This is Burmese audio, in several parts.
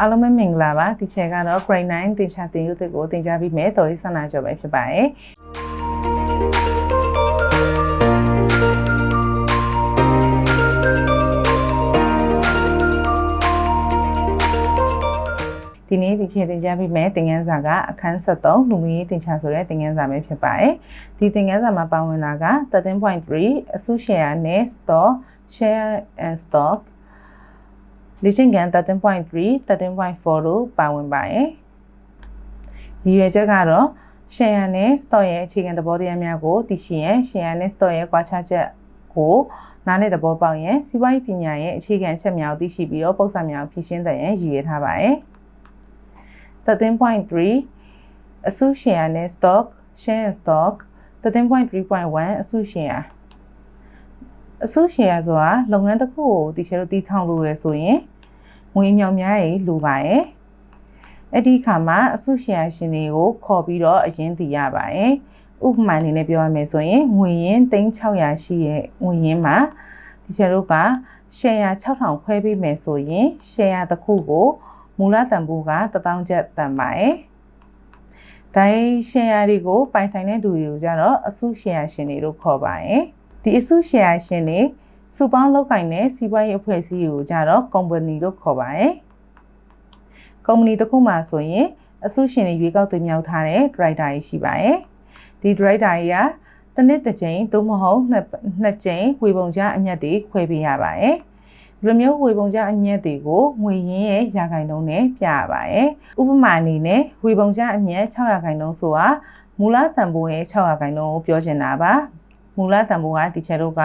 အားလုံးပဲမင်္ဂလာပါဒီချက်ကတော့ grade 9သင်ချာသင်ယူသစ်ကိုသင်ကြားပြီးမယ်တော်ရေးဆန္ဒကြောပဲဖြစ်ပါတယ်ဒီနေ့ဒီချက်သင်ကြားပြီးမယ်သင်ခန်းစာကအခန်း73လူမှုရေးသင်ချာဆိုတဲ့သင်ခန်းစာပဲဖြစ်ပါတယ်ဒီသင်ခန်းစာမှာပါဝင်လာက13.3အစု share နဲ့ store share and stock လေ့ကျင့်ခန်း13.3 13.4တို့ပါဝင်ပါတယ်။ရည်ရွယ်ချက်ကတော့ share နဲ့ stock ရဲ့အခြေခံသဘောတရားများကိုသိရှိရန် share နဲ့ stock ရဲ့ကွာခြားချက်ကိုနားလည်သဘောပေါက်ရန်စီးပွားရေးပညာရဲ့အခြေခံအချက်များကိုသိရှိပြီးတော့ပုံစံများကိုဖြည့်ရှင်းတဲ့ရန်ရည်ရွယ်ထားပါတယ်။13.3အစု share နဲ့ stock share and stock 13.3.1အစု share အစုရှယ်ယာဆိုတာလုပ်ငန်းတစ်ခုကိုတီရှယ်တို့တီးထောင်လို့ရဆိုရင် ငွေအမြောက်များရေးလိုပါရဲ့အဲ့ဒီအခါမှာအစုရှယ်ယာရှင်တွေကိုခေါ်ပြီးတော့အရင်တည်ရပါရဲ့ဥပမာအနေနဲ့ပြောရမယ်ဆိုရင်ငွေရင်း3600ရှိရဲ့ငွေရင်းမှာတီရှယ်တို့ကရှယ်ယာ6000ခွဲပေးမယ်ဆိုရင်ရှယ်ယာတစ်ခုကိုမူလတန်ဖိုးက1000ကျပ်တန်ပါရဲ့ဒိုင်းရှယ်ယာတွေကိုပိုင်ဆိုင်တဲ့သူတွေကိုကြတော့အစုရှယ်ယာရှင်တွေလို့ခေါ်ပါရဲ့ဒီအစုရှယ်ယာရှင်တွေ စုပေါင်းလုပ်ကိုင်တဲ့စီးပွားရေးအဖွဲ့အစည်းကိုကြတော့ company လို့ခေါ်ပါတယ်။ company တစ်ခုမှာဆိုရင်အစုရှင်တွေရွေးကောက်တင်မြှောက်ထားတဲ့ director ကြီးရှိပါတယ်။ဒီ director ကြီးကတစ်နှစ်တစ်ကြိမ်သို့မဟုတ်နှစ်နှစ်ကြိမ်ဝေပုံကြားအမြတ်တွေခွဲပေးရပါတယ်။ဒီလိုမျိုးဝေပုံကြားအမြတ်တွေကိုငွေရင်းရဲ့ရာခိုင်နှုန်းနဲ့ပြရပါတယ်။ဥပမာအနေနဲ့ဝေပုံကြားအမြတ်6ရာခိုင်နှုန်းဆိုတာမူလတန်ဖိုးရဲ့6ရာခိုင်နှုန်းကိုပြောချင်တာပါ မူလတန်ဖိုးကဒီချက်တို့က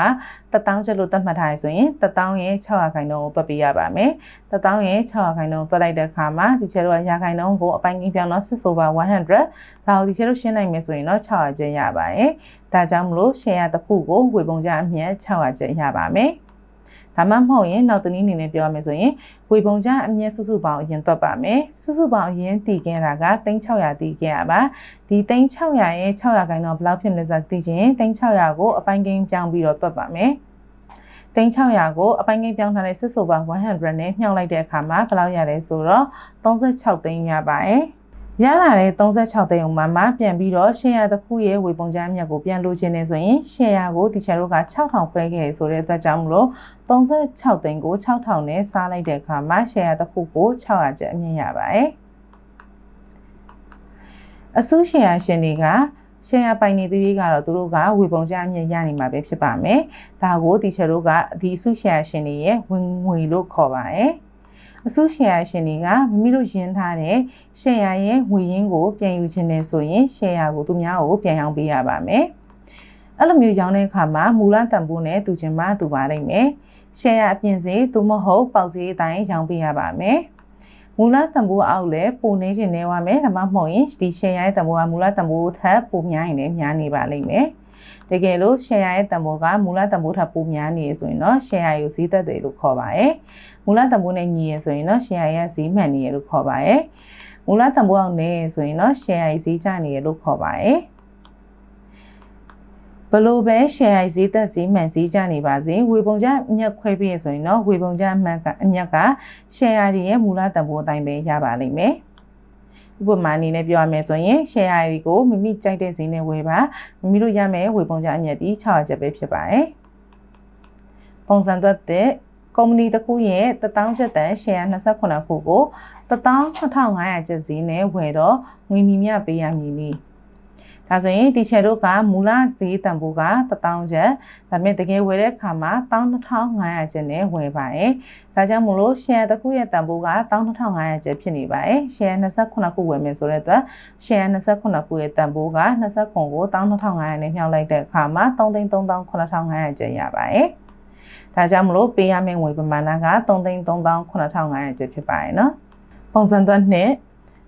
1000ကျပ်လို့သတ်မှတ်ထားရဆိုရင်1000ရဲ့600ခိုင်နှုန်းကိုတွက်ပေးရပါမယ်1000ရဲ့600ခိုင်နှုန်းတွက်လိုက်တဲ့အခါမှာဒီချက်တို့ကရာခိုင်နှုန်းကိုအပိုင်းကြီးပြောင်းတော့ 6 over 100ဒါကိုဒီချက်တို့ရှင်းနိုင်မယ်ဆိုရင်တော့600ကျပ်ရပါတယ်ဒါကြောင့်မလို့ share တစ်ခုကိုဝေပုံကြအမြတ်600ကျပ်ရပါမယ် ဒါမှမဟုတ်ရင်နောက်တနည်းအနေနဲ့ပြောရမယ်ဆိုရင်ဝေပုံကြအမြဲစုစုပေါင်းအရင်တွက်ပါမယ်စုစုပေါင်းအရင်တည်ခဲ့တာက3600တည်ခဲ့ရပါဒီ3600ရဲ့600ခိုင်တော့ဘယ်လောက်ဖြစ်မလဲဆိုတာသိချင်3600ကိုအပိုင်းကိန်းပြောင်းပြီးတော့တွက်ပါမယ်3600ကိုအပိုင်းကိန်းပြောင်းထားတဲ့6 over 100နဲ့မြှောက်လိုက်တဲ့အခါမှာဘယ်လောက်ရလဲဆိုတော့36သိန်းရပါတယ် ရလာတဲ့36သိန်းအောင်မှပြန်ပြီးတော့ရှယ်ယာတစ်ခုရဲ့ဝေပုံကြမ်းမြတ်ကိုပြန်လိုချင်နေဆိုရင်ရှယ်ယာကိုဒီချာတို့က6000ခွဲခဲ့ဆိုတဲ့အတွက်ကြောင့်မလို့36သိန်းကို6000နဲ့စားလိုက်တဲ့အခါမှာရှယ်ယာတစ်ခုကို600ကျပ်အမြင့်ရပါတယ်အစုရှယ်ယာရှင်တွေကရှယ်ယာပိုင်နေသူတွေကတော့သူတို့ကဝေပုံကြအမြင့်ရနေမှာပဲဖြစ်ပါမယ်ဒါကိုဒီချာတို့ကဒီအစုရှယ်ယာရှင်တွေရဲ့ဝင်ငွေလို့ခေါ်ပါတယ် အစုရှယ်ယာရှင်တွေကမိမိတို့ရင်းထားတဲ့ရှယ်ယာရဲ့ငွေရင်းကိုပြန်ယူခြင်းနဲ့ဆိုရင်ရှယ်ယာကိုသူများကိုပြန်ရောင်းပေးရပါမယ်။အဲ့လိုမျိုးရောင်းတဲ့အခါမှာမူလတန်ဖိုးနဲ့သူချင်းမှသူပါလိမ့်မယ်။ရှယ်ယာအပြင်စေသို့မဟုတ်ပေါက်စေးအတိုင်းရောင်းပေးရပါမယ်။မူလတန်ဖိုးအောက်လည်းပိုနေခြင်းနေဝမယ်ဒါမှမဟုတ်ရင်ဒီရှယ်ယာရဲ့တန်ဖိုးကမူလတန်ဖိုးထက်ပိုများရင်လည်းများနေပါလိမ့်မယ်။ တကယ်လို့ share ရဲ့တန်ဖိုးကမူလတန်ဖိုးထပ်ပိုများနေဆိုရင်တော့ share ကိုဈေးသက်တယ်လို့ခေါ်ပါတယ်။မူလတန်ဖိုးနဲ့ညီရဆိုရင်တော့ share ရဲ့ဈေးမှန်နေရလို့ခေါ်ပါတယ်။မူလတန်ဖိုးအောင်နေဆိုရင်တော့ share ရဲ့ဈေးကျနေရလို့ခေါ်ပါတယ်။ဘလို့ပဲ share ဈေးသက်ဈေးမှန်ဈေးကျနေပါစေဝေပုံကြအမြတ်ခွဲပြည့်ဆိုရင်တော့ဝေပုံကြအမှတ်ကအမြတ်က share ရဲ့မူလတန်ဖိုးအတိုင်းပဲရပါလိမ့်မယ်။ ဥပမာအနေနဲ့ပြောရမယ်ဆိုရင် share တွေကိုမိမိကြိုက်တဲ့ဈေးနဲ့ဝယ်ပါမိမိတို့ရမယ်ဝေပုံကြအမြတ်ဒီ600ကျပ်ပဲဖြစ်ပါတယ်ပုံစံသွက်တဲ့ကုမ္ပဏီတစ်ခုရဲ့1000ကျပ်တန် share 28ခုကို12500ကျပ်ဈေးနဲ့ဝယ်တော့ငွေမီမြပေးရမည်နည်း ဒါဆိုရင်ဒီချယ်တို့ကမူလဈေးတန်ဖိုးက1000ကျပ်ဒါပေမဲ့တကယ်ဝယ်တဲ့အခါမှာ12500ကျပ်နဲ့ဝယ်ပါတယ်ဒါကြောင့်မို့လို့ share တစ်ခုရဲ့တန်ဖိုးက12500ကျပ်ဖြစ်နေပါတယ် share 28ခုဝယ်မယ်ဆိုတဲ့အတွက် share 28ခုရဲ့တန်ဖိုးက29ကို12500နဲ့မြှောက်လိုက်တဲ့အခါမှာ3,3500ကျပ်ရပါတယ်ဒါကြောင့်မလို့ပေးရမယ့်ငွေပမာဏက3,3500ကျပ်ဖြစ်ပါတယ်နော်ပုံစံသွက်နှစ်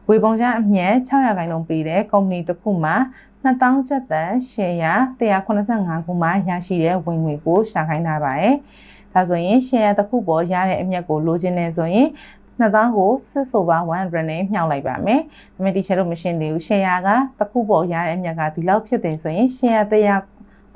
ဝေပုံချအမြတ်600ခိုင်နှုန်းပေးတဲ့ကုမ္ပဏီတစ်ခုမှာ2000ကျပ်တန်ရှယ်ယာ185ခုမှရရှိတဲ့ဝင်ငွေကိုရှာခိုင်းထားပါတယ်။ဒါဆိုရင်ရှယ်ယာတစ်ခုပေါ်ရတဲ့အမြတ်ကိုလိုချင်နေဆိုရင်2000ကို6 over 100နဲ့မြှောက်လိုက်ပါမယ်။ဒါပေမဲ့ဒီချက်တော့မရှင်းသေးဘူး။ရှယ်ယာကတစ်ခုပေါ်ရတဲ့အမြတ်ကဒီလောက်ဖြစ်တယ်ဆိုရင်ရှယ်ယာ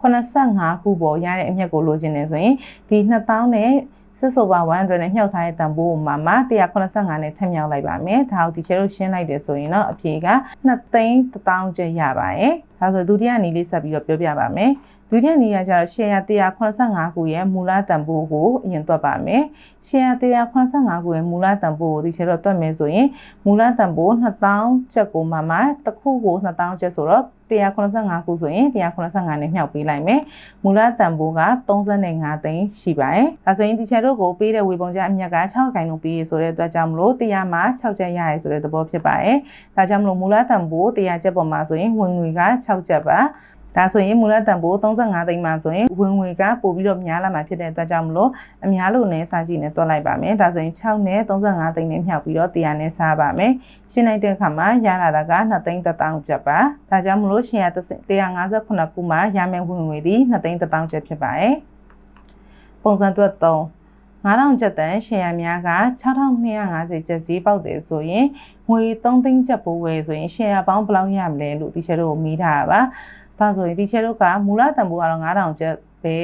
185ခုပေါ်ရတဲ့အမြတ်ကိုလိုချင်နေဆိုရင်ဒီ2000နဲ့ 6 over 100နဲ့မြှောက်ထားတဲ့တန်ဖိုးမှာမှ185နဲ့ထပ်မြောက်လိုက်ပါမယ်ဒါကိုဒီချေတို့ရှင်းလိုက်တယ်ဆိုရင်တော့အဖြေက2သိန်း1000ကျပ်ရပါတယ်ဒါဆိုဒုတိယနည်းလေးဆက်ပြီးတော့ပြောပြပါမယ် ဒုတိယနေရာကျတော့ share 185ခုရဲ့မူလတန်ဖိုးကိုအရင်တွက်ပါမယ်။ share 185ခုရဲ့မူလတန်ဖိုးကိုဒီချက်တော့တွက်မယ်ဆိုရင်မူလတန်ဖိုး2000ကျပ်ကိုမှမှတစ်ခုကို2000ကျပ်ဆိုတော့185ခုဆိုရင်185နဲ့မြှောက်ပေးလိုက်မယ်။မူလတန်ဖိုးက35သိန်းရှိပါတယ်။ဒါဆိုရင်ဒီချက်တို့ကိုပေးတဲ့ဝေပုံကြအမြက်က6ခိုင်လုံးပေးရဆိုတဲ့အတွက်ကြောင့်မလို့100မှာ6ကျပ်ရရဆိုတဲ့သဘောဖြစ်ပါတယ်။ဒါကြောင့်မလို့မူလတန်ဖိုး100ကျပ်ပေါ်မှာဆိုရင်ဝင်ငွေက6ကျပ်ပါ။ ဒါဆိုရင်မူလတန်ဖိုး35သိန်းမှာဆိုရင်ဝင်ငွေကပို့ပြီးတော့များလာမှာဖြစ်တဲ့အတွက်ကြောင့်မလို့အများလို့နဲ့စာကြည့်နဲ့တွက်လိုက်ပါမယ်ဒါဆိုရင်6နဲ့35သိန်းနဲ့မြှောက်ပြီးတော့100နဲ့စားပါမယ်ရှင်းလိုက်တဲ့အခါမှာရလာတာက2သိန်း1000ကျပ်ပါဒါကြောင့်မလို့ရှင်ရ158ခုမှာရမယ့်ဝင်ငွေဒီ2သိန်း1000ကျပ်ဖြစ်ပါတယ်ပုံစံတွက်3 9000ကျပ်တန်ရှယ်ယာများက6250ကျပ်ဈေးပေါက်တယ်ဆိုရင်ငွေ3သိန်းကျပ်ပိုးဝယ်ဆိုရင်ရှယ်ယာပေါင်းဘယ်လောက်ရမလဲလို့ဒီချက်တို့ကိုမိထားတာပါ ဒါဆိုရင်ဒီချဲတို့ကမူလတန်ဖိုးကတော့9000ကျပ်ပဲ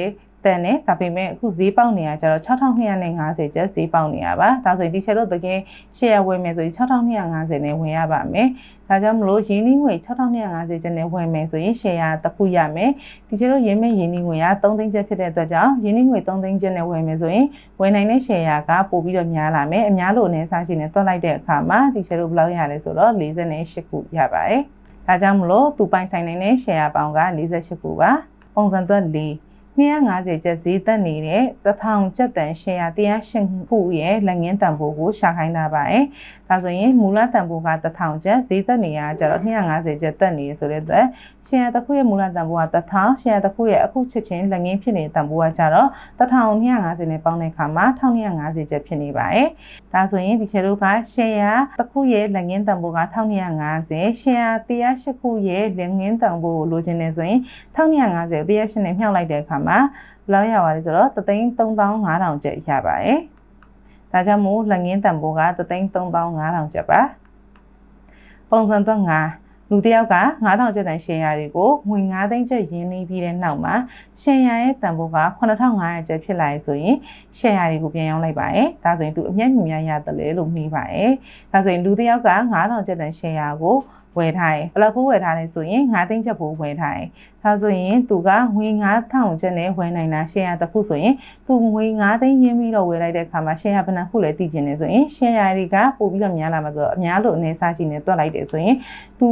တန်တယ်ဒါပေမဲ့အခုဈေးပေါက်နေရကြတော့6250ကျပ်ဈေးပေါက်နေရပါဒါဆိုရင်ဒီချက်တို့တကယ် share ဝယ်မယ်ဆိုရင်6250နဲ့ဝင်ရပါမယ်ဒါကြောင့်မလို့ရင်းနှီးငွေ6250ကျပ်နဲ့ဝယ်မယ်ဆိုရင် share တစ်ခုရမယ်ဒီချက်တို့ရင်းမဲ့ရင်းနှီးငွေက3သိန်းကျပ်ဖြစ်တဲ့အတွက်ကြောင့်ရင်းနှီးငွေ3သိန်းကျပ်နဲ့ဝယ်မယ်ဆိုရင်ဝယ်နိုင်တဲ့ share ကပို့ပြီးတော့များလာမယ်အများလို့အနေစားရှင်နဲ့တွက်လိုက်တဲ့အခါမှာဒီချက်တို့ဘယ်လောက်ရလဲဆိုတော့48ခုရပါတယ် ဒါကြောင့်မလို့သူပိုင်ဆိုင်နိုင်တဲ့ share ပေါင်းက48ခုပါပုံစံသွက်4 250ကျပ်ဈေးတက်နေတဲ့1000ကျပ်တန် share 108ခုရဲ့လက်ငင်းတန်ဖိုးကိုရှာခိုင်းတာပါ။ဒါဆိုရင်မူလတန်ဖိုးက1000ကျပ်ဈေးတက်နေရကြတော့250ကျပ်တက်နေဆိုတဲ့အတွက် share တစ်ခုရဲ့မူလတန်ဖိုးက1000 share တစ်ခုရဲ့အခုချက်ချင်းလက်ငင်းဖြစ်နေတဲ့တန်ဖိုးကကြတော့1250နဲ့ပေါင်းတဲ့အခါမှာ1250ကျပ်ဖြစ်နေပါတယ်။ဒါဆိုရင်ဒီချက်တို့က share တစ်ခုရဲ့လက်ငင်းတန်ဖိုးက1250 share 108ခုရဲ့လက်ငင်းတန်ဖိုးကိုလိုချင်နေဆိုရင်1250 108နဲ့မြှောက်လိုက်တဲ့အခါမှာဘယ်လောက်ရပါလဲဆိုတော့33500ကျပ်ရပါတယ်။ဒါကြောင့်မို့လက်ငင်းတန်ဖိုးက33500ကျပ်ပါ။ပုံစံတော့5လူတစ်ယောက်က9000ကျပ်တန်ရှယ်ယာတွေကိုငွေ9သိန်းကျပ်ရင်းနှီးပြီးတဲ့နောက်မှာရှယ်ယာရဲ့တန်ဖိုးက9500ကျပ်ဖြစ်လာရဆိုရင်ရှယ်ယာတွေကိုပြန်ရောင်းလိုက်ပါရယ်ဒါဆိုရင်သူအမျက်မြင်များရတယ်လေလို့နှီးပါရယ်ဒါဆိုရင်လူတစ်ယောက်က9000ကျပ်တန်ရှယ်ယာကို ဝယ်ထားတယ်ဘယ်လောက်ဖို့ဝယ်ထားလဲဆိုရင်9သိန်းချက်ဖို့ဝယ်ထားတယ်ဒါဆိုရင်သူကငွေ9000ကျပ်နဲ့ဝယ်နိုင်တာရှယ်ယာတစ်ခုဆိုရင်သူငွေ9သိန်းရင်းပြီးတော့ဝယ်လိုက်တဲ့အခါမှာရှယ်ယာဘယ်နှခုလဲသိကျင်နေဆိုရင်ရှယ်ယာတွေကပို့ပြီးတော့များလာမှာဆိုတော့အများလို့အနေစားကြည့်နေတွက်လိုက်တယ်ဆိုရင်သူ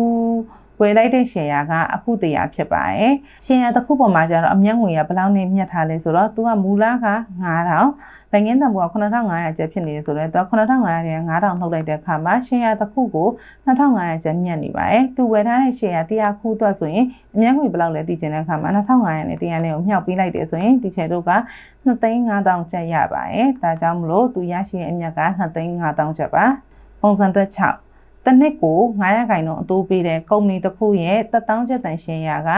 ဝယ်လိုက်တဲ့ share ကအခုတရာဖြစ်ပါတယ်။ share တစ်ခုပေါ်မှာကျတော့အမျက်ငွေကဘယ်လောက်နဲ့မြတ်ထားလဲဆိုတော့သူကမူလက9000လက်ငင်းတန်ဖိုးက9500ကျပ်ဖြစ်နေတယ်ဆိုတော့သူက9500နဲ့9000နှုတ်လိုက်တဲ့အခါမှာ share တစ်ခုကို2500ကျပ်မြတ်နေပါတယ်။သူဝယ်ထားတဲ့ share 100ခုအတွက်ဆိုရင်အမျက်ငွေဘယ်လောက်လဲသိချင်တဲ့အခါမှာ2500နဲ့100နဲ့ကိုမြှောက်ပေးလိုက်တယ်ဆိုရင်ဒီချေတို့က2,5000ကျပ်ရပါတယ်။ဒါကြောင့်မလို့သူရရှိတဲ့အမြက်က2,5000ကျပ်ပါ။ပုံစံသက်6 တစ်နှစ်ကို900ခိုင်နှုန်းအတိုးပေးတဲ့ကုမ္ပဏီတစ်ခုရဲ့1000ကျပ်တန်ရှင်းရက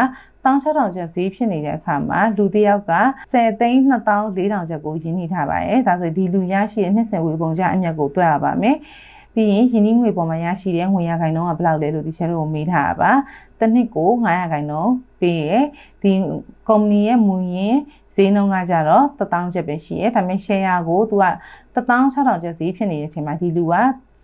16000ကျပ်ဈေးဖြစ်နေတဲ့အခါမှာလူတစ်ယောက်က10သိန်း2400ကျပ်ကိုရင်းနှီးထားပါတယ်။ဒါဆိုဒီလူရရှိတဲ့နှစ်စဉ်ဝေပုံကြအမြတ်ကိုတွက်ရပါမယ်။ပြီးရင်ယင်းနှီးငွေပေါ်မှာရရှိတဲ့ငွေရခိုင်နှုန်းကဘယ်လောက်လဲလို့ဒီချက်တို့ကိုမေးထားတာပါ။တစ်နှစ်ကို900ခိုင်နှုန်းပေးရဒီကုမ္ပဏီရဲ့မူရင်းဈေးနှုန်းကကြတော့1000ကျပ်ပဲရှိရဲဒါပေမဲ့ share ကိုသူက16000ကျပ်ဈေးဖြစ်နေတဲ့အချိန်မှာဒီလူက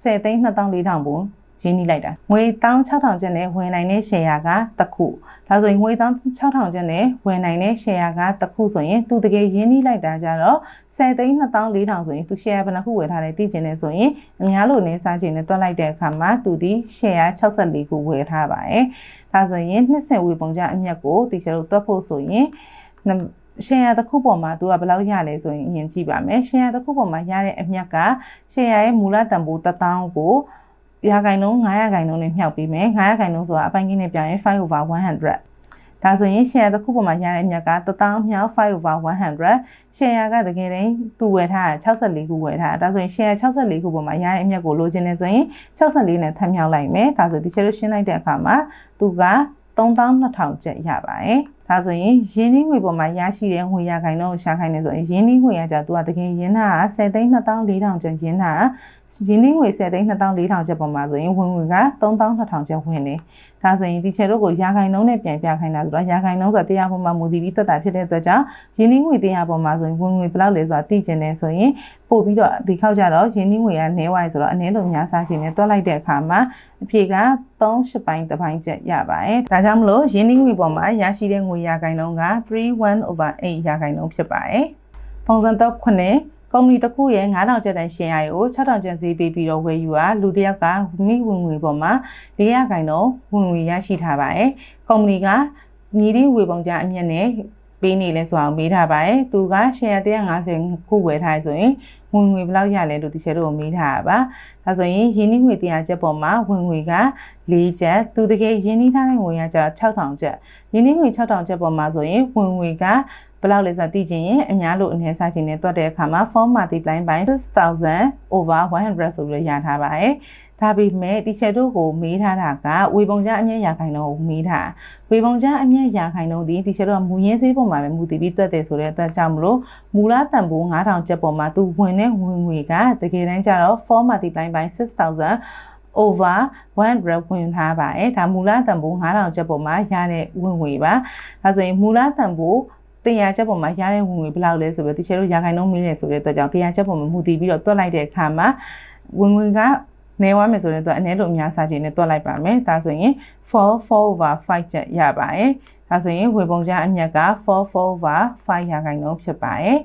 10သိန်း2400ဘုံရင်းနှီးလိုက်တာငွေ16000ကျပ်နဲ့ဝင်နိုင်တဲ့ share ကတစ်ခုဒါဆိုရင်ငွေ16000ကျပ်နဲ့ဝင်နိုင်တဲ့ share ကတစ်ခုဆိုရင်သူတကယ်ရင်းနှီးလိုက်တာကြတော့10သိန်း2400ဆိုရင်သူ share ဘယ်နှခုဝယ်ထားလဲသိချင်တယ်ဆိုရင်အများလို့နေစားချင်နဲ့တွက်လိုက်တဲ့အခါမှာသူဒီ share 64ခုဝယ်ထားပါတယ်ဒါဆိုရင်နှစ်ဆင်ဝေပုံကြအမြတ်ကိုတီချာတို့တွက်ဖို့ဆိုရင် ရှယ်ယာတစ်ခုပေါ်မှာသူကဘယ်လောက်ရလဲဆိုရင်အရင်ကြည့်ပါမယ်ရှယ်ယာတစ်ခုပေါ်မှာရတဲ့အမြတ်ကရှယ်ယာရဲ့မူလတန်ဖိုး1000ကိုရာခိုင်နှုန်း900ခိုင်နှုန်းနဲ့မြှောက်ပေးမယ်900ခိုင်နှုန်းဆိုတာအပိုင်းကြီးနဲ့ပြောင်းရင်5 over 100ဒါဆိုရင် share တစ်ခုပေါ်မှာရတဲ့အမြတ်က1000မြောက်5 over 100 share ကတကယ်တမ်းသူဝယ်ထားတာ64ခုဝယ်ထားတာဒါဆိုရင် share 64ခုပေါ်မှာရတဲ့အမြတ်ကိုလိုချင်နေဆိုရင်64နဲ့ထပ်မြောက်လိုက်မယ်ဒါဆိုဒီချက်လို့ရှင်းလိုက်တဲ့အခါမှာသူက3200ကျပ်ရပါတယ်။ ဒါဆိုရင်ရင်းနှီးငွေပေါ်မှာရရှိတဲ့ငွေရခိုင်တော့ရှာခိုင်နေဆိုရင်ရင်းနှီးငွေရကြသူကတကယ်ရင်းတာ10သိန်း2400ကျပ်ရင်းတာရင်းနှီးငွေ10သိန်း2400ကျပ်ပေါ်မှာဆိုရင်ဝင်ငွေက3200ကျပ်ဝင်နေဒါဆိုရင်ဒီချေတို့ကိုရာခိုင်နှုန်းနဲ့ပြန်ပြခိုင်းတာဆိုတော့ရာခိုင်နှုန်းဆိုတရားပေါ်မှာမူတည်ပြီးသက်တာဖြစ်တဲ့အတွက်ကြောင့်ရင်းနှီးငွေတရားပေါ်မှာဆိုရင်ဝင်ငွေဘယ်လောက်လဲဆိုတာသိကျင်နေဆိုရင်ပို့ပြီးတော့ဒီခောက်ကြတော့ရင်းနှီးငွေကနည်းဝိုင်းဆိုတော့အနည်းလို့များစားခြင်းနဲ့တွက်လိုက်တဲ့အခါမှာ အဖြေက3ပိုင်းတစ်ပိုင်းချက်ရပါတယ်ဒါကြောင့်မလို့ရင်းနှီးငွေပေါ်မှာရရှိတဲ့ငွေရာခိုင်နှုန်းက31/8ရာခိုင်နှုန်းဖြစ်ပါတယ်ပုံစံတော့9ကုမ္ပဏီတစ်ခုရဲ့9000ကျပ်တန်ရှယ်ယာကို6000ကျပ်ဈေးပေးပြီးတော့ဝယ်ယူတာလူတစ်ယောက်ကမိဝင်ငွေပေါ်မှာ400ခိုင်တော့ဝင်ငွေရရှိထားပါတယ်။ကုမ္ပဏီကမြည်သည့်ဝေပုံကြအမြတ်နဲ့ပေးနေလဲဆိုအောင်မေးထားပါတယ်။သူကရှယ်ယာ150ခုဝယ်ထားဆိုရင် ဝင်ငွေဘယ်လောက်ရလဲလို့ဒီချက်တို့မေးထားတာပါ။ဒါဆိုရင်ရင်းနှီးငွေ100ကျပ်ပေါ်မှာဝင်ငွေက4ကျပ်သူတကယ်ရင်းနှီးထားတဲ့ငွေကကျတော့6000ကျပ်ရင်းနှီးငွေ6000ကျပ်ပေါ်မှာဆိုရင်ဝင်ငွေကဘယ်လောက်လဲဆိုတာသိချင်ရင်အများလို့အနေစားခြင်းနဲ့တွက်တဲ့အခါမှာ form multiply by 6000 over 100ဆိုပြီးရထားပါတယ်။ ဒါပေမဲ့ဒီချက်တို့ကိုမေးထားတာကဝေပုံချအမြတ်ရာခိုင်နှုန်းကိုမေးထားဝေပုံချအမြတ်ရာခိုင်နှုန်းဒီဒီချက်တို့ကမူရင်းစေးပုံမှာပဲမူတည်ပြီးတွက်တယ်ဆိုတဲ့အတွက်ကြောင့်မလို့မူလတန်ဖိုး9000ကျပ်ပေါ်မှာသူဝင်တဲ့ဝင်ငွေကတကယ်တမ်းကျတော့ form multiply by 6000 over 100ဝင်ထားပါတယ်ဒါမူလတန်ဖိုး9000ကျပ်ပေါ်မှာရတဲ့ဝင်ငွေပါဒါဆိုရင်မူလတန်ဖိုးတရားချက်ပေါ်မှာရတဲ့ဝင်ငွေဘယ်လောက်လဲဆိုပြီးတချို့တို့ရာခိုင်နှုန်းမေးနေဆိုတဲ့အတွက်ကြောင့်တရားချက်ပေါ်မှာမူတည်ပြီးတော့တွက်လိုက်တဲ့အခါမှာဝင်ငွေက နေဝမ်းမယ်ဆိုရင်တော့အနည်းလို့အများစားခြင်းနဲ့တွက်လိုက်ပါမယ်ဒါဆိုရင်4 4 over 5ချက်ရပါတယ်ဒါဆိုရင်ဝေပုံချအမြတ်က4 4 over 5ရာခိုင်နှုန်းဖြစ်ပါတယ်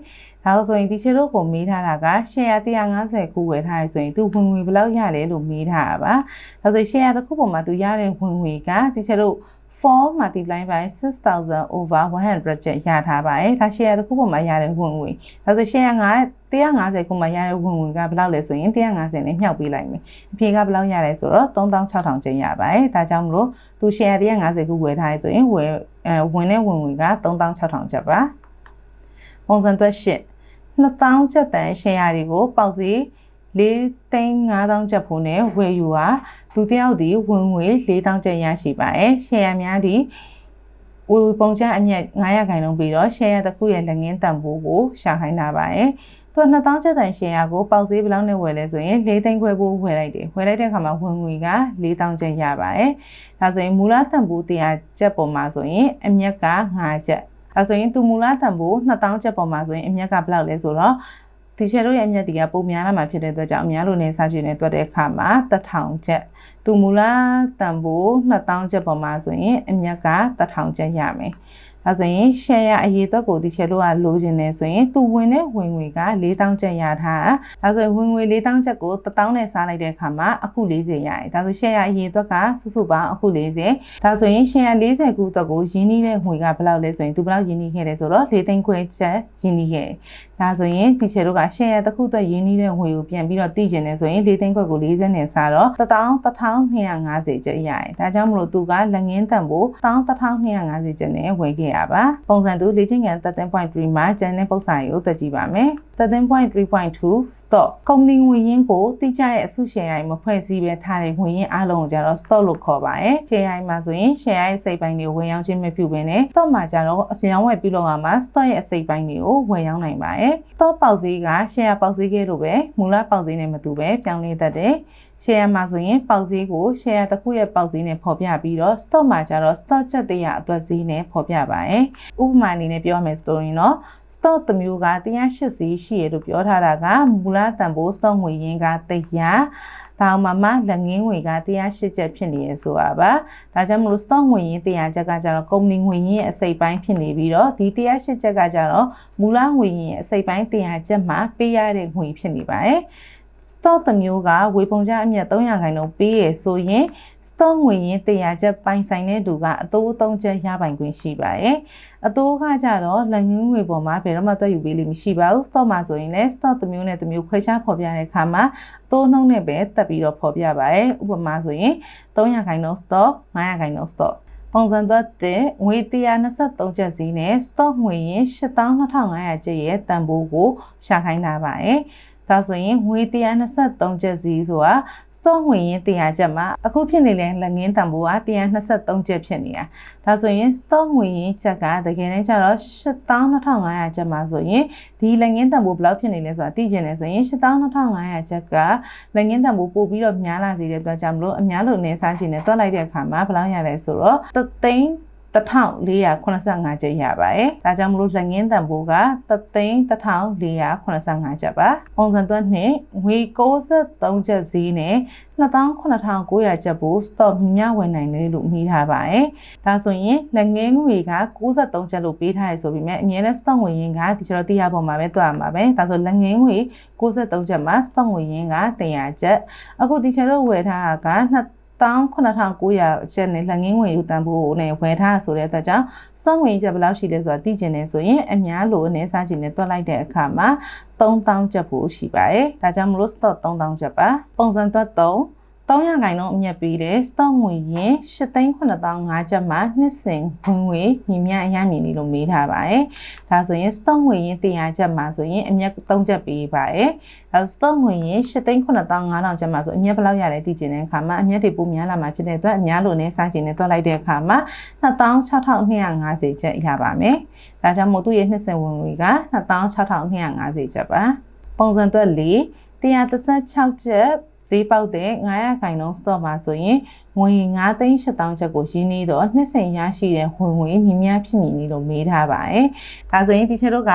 ဒါဆိုရင်ဒီချေတို့ကိုမေးထားတာကရှယ်ယာ150ခုဝယ်ထားရဆိုရင်သူဝင်ငွေဘယ်လောက်ရလဲလို့မေးထားတာပါဒါဆိုရင်ရှယ်ယာတစ်ခုပေါ်မှာသူရတဲ့ဝင်ငွေကဒီချေတို့ 4 multiply by 6000 over 100ကျရထားပါတယ်။ဒါ share တစ်ခုပေါ်မှာရတဲ့ဝင်ငွေ။ဒါဆို share 9 150ခုမှရတဲ့ဝင်ငွေကဘယ်လောက်လဲဆိုရင်150နဲ့မြှောက်ပေးလိုက်မယ်။အဖြေကဘယ်လောက်ရလဲဆိုတော့3600ကျရပါတယ်။ဒါကြောင့်မလို့သူ share 150ခုဝယ်ထားရဆိုရင်ဝယ်အဲဝင်တဲ့ဝင်ငွေက3600ကျပ်ပါ။ပုံစံသွက်ရှစ်2000ကျပ်တန် share တွေကိုပေါက်စီ4သိန်း5000ကျပ်ဖို့နဲ့ဝယ်ယူဟာ လူတစ်ယောက်ဒီဝင်ငွေ4000ကျပ်ရရှိပါတယ်ရှယ်ယာများဒီဝေပုံချအမြတ်900ခိုင်နှုန်းပြီးတော့ရှယ်ယာတစ်ခုရဲ့လက်ငင်းတန်ဖိုးကိုရှာခိုင်းတာပါတယ်သူ2000ကျပ်တန်ရှယ်ယာကိုပေါက်ဈေးဘယ်လောက်နဲ့ဝယ်လဲဆိုရင်4သိန်းခွဲဖို့ဝယ်လိုက်တယ်ဝယ်လိုက်တဲ့အခါမှာဝင်ငွေက4000ကျပ်ရပါတယ်ဒါဆိုရင်မူလတန်ဖိုး100ကျပ်ပေါ်မှာဆိုရင်အမြတ်က9ကျပ်ဒါဆိုရင်သူမူလတန်ဖိုး2000ကျပ်ပေါ်မှာဆိုရင်အမြတ်ကဘယ်လောက်လဲဆိုတော့ ဒီရှယ်တို့ရဲ့အမြတ်တီကပုံများလာမှာဖြစ်တဲ့အတွက်ကြောင့်အများလိုနေစားချင်တဲ့တွက်တဲ့အခါမှာ1000ကျပ်သူမူလတန်ဖိုး2000ကျပ်ပေါ်မှာဆိုရင်အမြတ်က1000ကျပ်ရမယ် ဒါဆိုရင် share ရအရေးအတွက်ကိုဒီချက်လို့ကလိုချင်တယ်ဆိုရင်သူဝင်တဲ့ဝင်ငွေက4000ကျပ်ရထားဒါဆိုရင်ဝင်ငွေ4000ကျပ်ကို1000နဲ့စားလိုက်တဲ့အခါမှာအခု40ရတယ်ဒါဆို share ရအရေးအတွက်ကစုစုပေါင်းအခု40ဒါဆိုရင် share 40ခုအတွက်ကိုရင်းနှီးတဲ့ငွေကဘယ်လောက်လဲဆိုရင်သူဘယ်လောက်ရင်းနှီးခဲ့လဲဆိုတော့4သိန်းခွဲကျပ်ရင်းနှီးခဲ့ဒါဆိုရင်ဒီချက်တို့က share တစ်ခုအတွက်ရင်းနှီးတဲ့ငွေကိုပြန်ပြီးတော့သိကျင်နေဆိုရင်4သိန်းခွဲကို40နဲ့စားတော့1000 1250ကျပ်ရတယ်ဒါကြောင့်မလို့သူကလက်ငင်းတန်ဖို့1000 1250ကျပ်နဲ့ဝယ်ခဲ့ရပါပုံစံတူလေ့ကျင့်ခန်း13.3မှာကျန်တဲ့ပုံစံကိုတက်ကြည့်ပါမယ်13.3.2 stock ကုမ္ပဏီငွေရင်းကိုတိကျတဲ့အစုရှယ်ယာမဖွဲ့စည်းပဲထားတဲ့ငွေရင်းအလုံးကိုကျတော့ stock လို့ခေါ်ပါတယ်ရှယ်ယာမှာဆိုရင်ရှယ်ယာရဲ့စိတ်ပိုင်းတွေကိုဝယ်ရောင်းခြင်းမပြုဘဲနဲ့ stock မှာကျတော့အစရောင်းဝယ်ပြုလုပ်ရမှာ stock ရဲ့အစိတ်ပိုင်းတွေကိုဝယ်ရောင်းနိုင်ပါတယ် stock ပေါက်ဈေးကရှယ်ယာပေါက်ဈေးကဲလို့ပဲမူလပေါက်ဈေးနဲ့မတူပဲပြောင်းလဲတတ်တယ် share မှာဆိုရင်ပေါက်ဈေးကို share တစ်ခုရဲ့ပေါက်ဈေးနဲ့ဖော်ပြပြီးတော့ stock မှာကျတော့ stock ချက်တရအတွက်ဈေးနဲ့ဖော်ပြပါတယ်။ဥပမာအနေနဲ့ပြောမယ်ဆိုရင်တော့ stock တစ်မျိုးက180ဈေးရှိရလို့ပြောထားတာကမူလတန်ဖိုး stock ငွေရင်းက100ဒါမှမှလက်ငင်းငွေက108ကျပ်ဖြစ်နေရဆိုတာပါ။ဒါကြောင့်မလို့ stock ငွေရင်း100ကျပ်ကကြတော့ကုမ္ပဏီငွေရင်းရဲ့အစိပ်ပိုင်းဖြစ်နေပြီးတော့ဒီ108ကျပ်ကကြတော့မူလငွေရင်းရဲ့အစိပ်ပိုင်း100ကျပ်မှာပေးရတဲ့ငွေဖြစ်နေပါတယ်။ stock တစ်မျိုးကဝေပုံချအမြတ်300ခိုင်နှုန်းပေးရဆိုရင် stock ငွေရင်း100ကျပ်ပိုင်ဆိုင်တဲ့သူကအတိုး3ကျပ်ရပိုင်ခွင့်ရှိပါတယ်။အတိုးကကြတော့လက်ငင်းငွေပေါ်မှာဘယ်တော့မှတွက်ယူပေးလို့မရှိပါဘူး။ stock မှာဆိုရင်လည်း stock တစ်မျိုးနဲ့တစ်မျိုးခွဲခြားဖော်ပြတဲ့အခါမှာအတိုးနှုန်းနဲ့ပဲတက်ပြီးတော့ဖော်ပြပါတယ်။ဥပမာဆိုရင်300ခိုင်နှုန်း stock 900ခိုင်နှုန်း stock ပုံစံသွက်တဲ့ငွေ123ကျပ်စီးနဲ့ stock ငွေရင်82,500ကျပ်ရဲ့တန်ဖိုးကိုရှာခိုင်းထားပါတယ်။ ဒါဆိုရင်ငွေ123ကျပ်စီဆိုတာ stock ငွေရင်း100ကျပ်မှာအခုဖြစ်နေတဲ့လက်ငင်းတန်ဖိုးက123ကျပ်ဖြစ်နေတာဒါဆိုရင် stock ငွေရင်းချက်ကတကယ်တမ်းကျတော့12500ကျပ်မှာဆိုရင်ဒီလက်ငင်းတန်ဖိုးဘယ်လောက်ဖြစ်နေလဲဆိုတာသိချင်တယ်ဆိုရင်12500ကျက်ကလက်ငင်းတန်ဖိုးပို့ပြီးတော့များလာစေတဲ့အတွက်ကြောင့်မလို့အများလို့နေစားခြင်းနဲ့တွက်လိုက်တဲ့အခါမှာဘယ်လောက်ရလဲဆိုတော့3သိန်း 1485ကျပ်ရပါတယ်။ဒါကြောင့်မလို့လက်ငင်းတန်ဖိုးက31485ကျပ်ပါ။ပုံစံသွက်နဲ့ငွေ63ကျပ်ဈေးနဲ့28900ကျပ်ဖို့ stock မြဝယ်နိုင်တယ်လို့မိထားပါတယ်။ဒါဆိုရင်လက်ငင်းငွေက63ကျပ်လို့ပေးထားရဆိုပေမဲ့အမြဲတမ်း stock ငွေရင်းကဒီကျတော့တရားပေါ်မှာပဲတွက်ရမှာပဲ။ဒါဆိုလက်ငင်းငွေ63ကျပ်မှာ stock ငွေရင်းက100ကျပ်။အခုဒီကျတော့ဝယ်ထားတာက 18900ကျပ်နဲ့လက်ငင်းငွေယူတန်ဖို့နဲ့ဝယ်ထားဆိုတဲ့အတွက်ကြောင့် stock ငွေကျပ်ဘယ်လောက်ရှိလဲဆိုတာသိချင်နေဆိုရင်အများလို့အနေစားချင်နဲ့တွက်လိုက်တဲ့အခါမှာ3000ကျပ်ဖို့ရှိပါတယ်။ဒါကြောင့်မလို့ stock 3000ကျပ်ပါ။ပုံစံတွက်3 300ခိုင်နှုန်းအမြတ်ပေးတဲ့ stock ငွေရင်8,905ကျပ်မှနှစ်စဉ်ဝင်ငွေညီမျှအရမည်လို့မေးထားပါတယ်။ဒါဆိုရင် stock ငွေရင်100ကျပ်မှဆိုရင်အမြတ်3ကျပ်ပေးပါတယ်။ဒါ stock ငွေရင်8,905ကျပ်မှဆိုအမြတ်ဘယ်လောက်ရလဲသိချင်တဲ့အခါမှာအမြတ်တွေပိုများလာမှာဖြစ်တဲ့အတွက်အများလို့နဲ့စားချင်နဲ့တွက်လိုက်တဲ့အခါမှာ26,250ကျပ်ရပါမယ်။ဒါကြောင့်မို့သူ့ရဲ့နှစ်စဉ်ဝင်ငွေက26,250ကျပ်ပါ။ပုံစံတွက်၄136ကျပ် ဈေးပေါက်တဲ့900ခိုင်နှုန်း stock မှာဆိုရင်ငွေ9သိန်း8000ကျပ်ကိုရင်းနှီးတော့နှစ်စဉ်ရရှိတဲ့ဝင်ငွေမြင့်များဖြစ်မည်လို့မေးထားပါတယ်။ဒါဆိုရင်ဒီချက်တို့က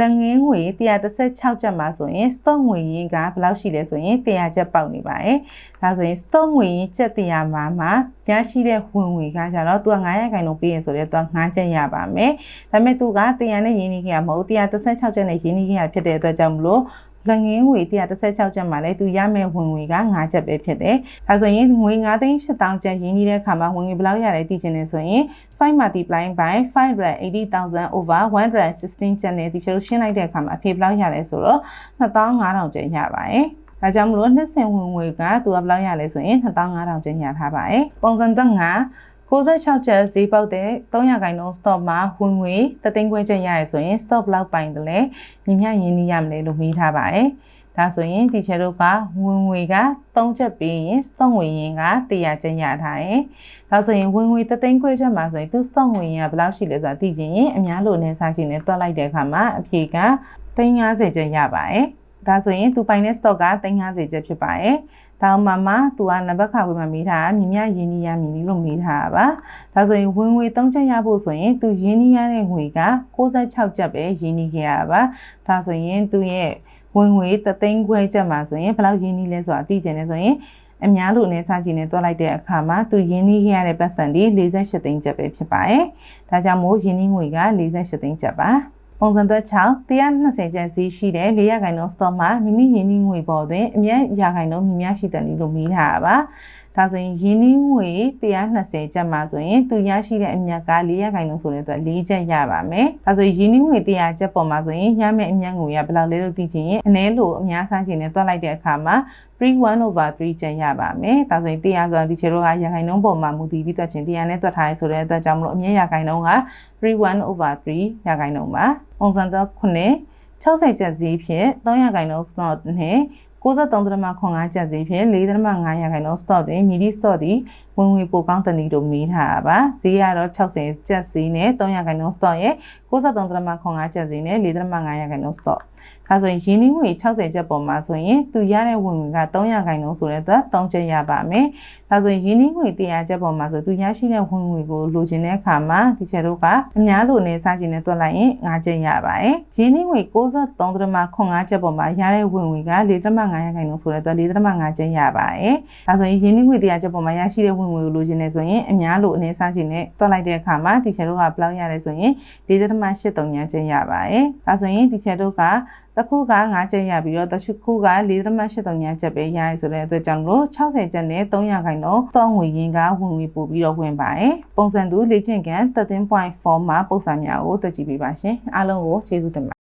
လက်ငင်းငွေ136ကျပ်မှာဆိုရင် stock ငွေရင်းကဘယ်လောက်ရှိလဲဆိုရင်100ကျပ်ပေါက်နေပါတယ်။ဒါဆိုရင် stock ငွေရင်းကျပ်100မှာမှာရရှိတဲ့ဝင်ငွေကကြတော့သူက900ခိုင်နှုန်းပေးရင်ဆိုတော့သူက9ကျပ်ရပါမယ်။ဒါပေမဲ့သူက100နဲ့ရင်းနှီးခဲ့ရမဟုတ်136ကျပ်နဲ့ရင်းနှီးခဲ့ရဖြစ်တဲ့အတွက်ကြောင့်မလို့ လက်ငင်းငွေ136ကျပ်မှာလည်းသူရမယ့်ဝင်ငွေက9ကျပ်ပဲဖြစ်တယ်။ဒါဆိုရင်ငွေ9သိန်း8000ကျပ်ရင်းနှီးတဲ့အခါမှာဝင်ငွေဘယ်လောက်ရလဲသိချင်တယ်ဆိုရင်5 multiply by 580,000 over 116ကျပ်နဲ့ဒီချက်လို့ရှင်းလိုက်တဲ့အခါမှာအဖြေဘယ်လောက်ရလဲဆိုတော့2500ကျပ်ရပါတယ်။ဒါကြောင့်မလို့နှစ်စဉ်ဝင်ငွေကသူကဘယ်လောက်ရလဲဆိုရင်2500ကျပ်ရထားပါတယ်။ပုံစံသက်5 66ကျပ်ဈေးပေါက်တဲ့300ခိုင်နှုန်း stop မှာဝင်ငွေတသိန်းခွဲကျပ်ရရဆိုရင် stop လောက်ပိုင်တယ်လဲမြင်မြရင်းနှီးရမလဲလို့မေးထားပါတယ်။ဒါဆိုရင်ဒီချက်တို့ကဝင်ငွေက3ချက်ပြီးရင် stock ငွေရင်းက100ကျပ်ရထားတယ်။ဒါဆိုရင်ဝင်ငွေတသိန်းခွဲချက်မှာဆိုရင်သူ stock ငွေရင်းကဘယ်လောက်ရှိလဲဆိုတာသိချင်ရင်အများလို့နေစားချင်နဲ့တွက်လိုက်တဲ့အခါမှာအဖြေက350ကျပ်ရပါတယ်။ဒါဆိုရင်သူပိုင်တဲ့ stock က350ကျပ်ဖြစ်ပါတယ်။ ဒါမှမှသူကနံပါတ်ခါခွေမှာမေးထားတာမြင်မြရင်းနှီးရမြည်လို့မေးထားတာပါဒါဆိုရင်ဝင်ငွေ3ချက်ရဖို့ဆိုရင်သူရင်းနှီးရတဲ့ငွေက66ချက်ပဲရင်းနှီးခဲ့ရပါဒါဆိုရင်သူရဲ့ဝင်ငွေ3သိန်းခွဲချက်မှာဆိုရင်ဘယ်လောက်ရင်းနှီးလဲဆိုတာသိချင်တယ်ဆိုရင်အများလို့အနေစားကြည့်နေတွက်လိုက်တဲ့အခါမှာသူရင်းနှီးခဲ့ရတဲ့ပတ်စံဒီ48သိန်းချက်ပဲဖြစ်ပါတယ်။ဒါကြောင့်မို့ရင်းနှီးငွေက48သိန်းချက်ပါ။ပုံ စံသွက်6 120ကျန်စီရှိတဲ့400ခိုင်နှုန်း stock မှာမိမိရင်းနှီးငွေပေါ်တွင်အမြတ်ရာခိုင်နှုန်းမြများရှိတယ်လို့မေးထားတာပါ ဒါဆိုရင်ရင်းနှီးငွေ120ကျပ်မှာဆိုရင်သူရရှိတဲ့အမြတ်က400ခိုင်နှုန်းဆိုတဲ့အတွက်4ကျပ်ရပါမယ်။ဒါဆိုရင်ရင်းနှီးငွေ100ကျပ်ပေါ်မှာဆိုရင်ရမယ့်အမြတ်ငွေကဘယ်လောက်လဲလို့သိချင်ရင်အနည်းလို့အများစားချင်နဲ့တွက်လိုက်တဲ့အခါမှာ3 over 3ကျန်ရပါမယ်။ဒါဆိုရင်100ဆိုတာဒီချေတော့ကရခိုင်နှုန်းပေါ်မှာမူတည်ပြီးတွက်ချင်100နဲ့တွက်ထားရဆိုတဲ့အတွက်ကြောင့်မလို့အမြတ်ရခိုင်နှုန်းက3 over 3ရခိုင်နှုန်းပါ။ပုံစံတော့9 60ကျပ်ဈေးဖြင့်300ခိုင်နှုန်း slot နဲ့ 63.5ကျပ်ဈေးဖြင့်4.5ရာခိုင်နှုန်း stock တွင် midi stock သည်ဝင်ငွေပိုကောင်းတဲ့နည်းလို့မေးထားတာပါဈေးကတော့60ကျပ်ဈေးနဲ့3ရာခိုင်နှုန်း stock ရဲ့63.5ကျပ်ဈေးနဲ့4.5ရာခိုင်နှုန်း stock ဒါဆိုရင်ရင်းနှီးငွေ60ကျပ်ပေါ်မှာဆိုရင်သူရတဲ့ဝင်ငွေက300ခိုင်နှုန်းဆိုတဲ့အတွက်3ကျပ်ရပါမယ်ဒါဆိုရင်ရင်းနှီးငွေ100ကျပ်ပေါ်မှာဆိုသူရရှိတဲ့ဝင်ငွေကိုလိုချင်တဲ့အခါမှာဒီချက်တို့ကအများလိုနဲ့စားချင်နဲ့တွက်လိုက်ရင်5ကျပ်ရပါတယ်ရင်းနှီးငွေ63.5ကျပ်ပေါ်မှာရတဲ့ဝင်ငွေက4.5ရာခိုင်နှုန်းဆိုတဲ့အတွက်4.5ကျပ်ရပါတယ်ဒါဆိုရင်ရင်းနှီးငွေ100ကျပ်ပေါ်မှာရရှိတဲ့ဝင်ငွေကိုလိုချင်နေဆိုရင်အများလိုအနေစားချင်နဲ့တွက်လိုက်တဲ့အခါမှာဒီချက်တို့ကဘယ်လောက်ရလဲဆိုရင်4.83ညကျင်းရပါတယ်ဒါဆိုရင်ဒီချက်တို့က သခုက9ကျက်ရပြီးတော့တခုက4.83ညကျက်ပဲရရဆိုတဲ့အတွက်ကြောင့်လို့60ကျက်နဲ့300ခိုင်တော့သောငွေရင်းကဝင်ငွေပို့ပြီးတော့ဝင်ပါတယ်ပုံစံတူလေ့ကျင့်ခန်း13.4မှာပုံစံများကိုတွက်ကြည့်ပေးပါရှင်အားလုံးကိုကျေးဇူးတင်ပါ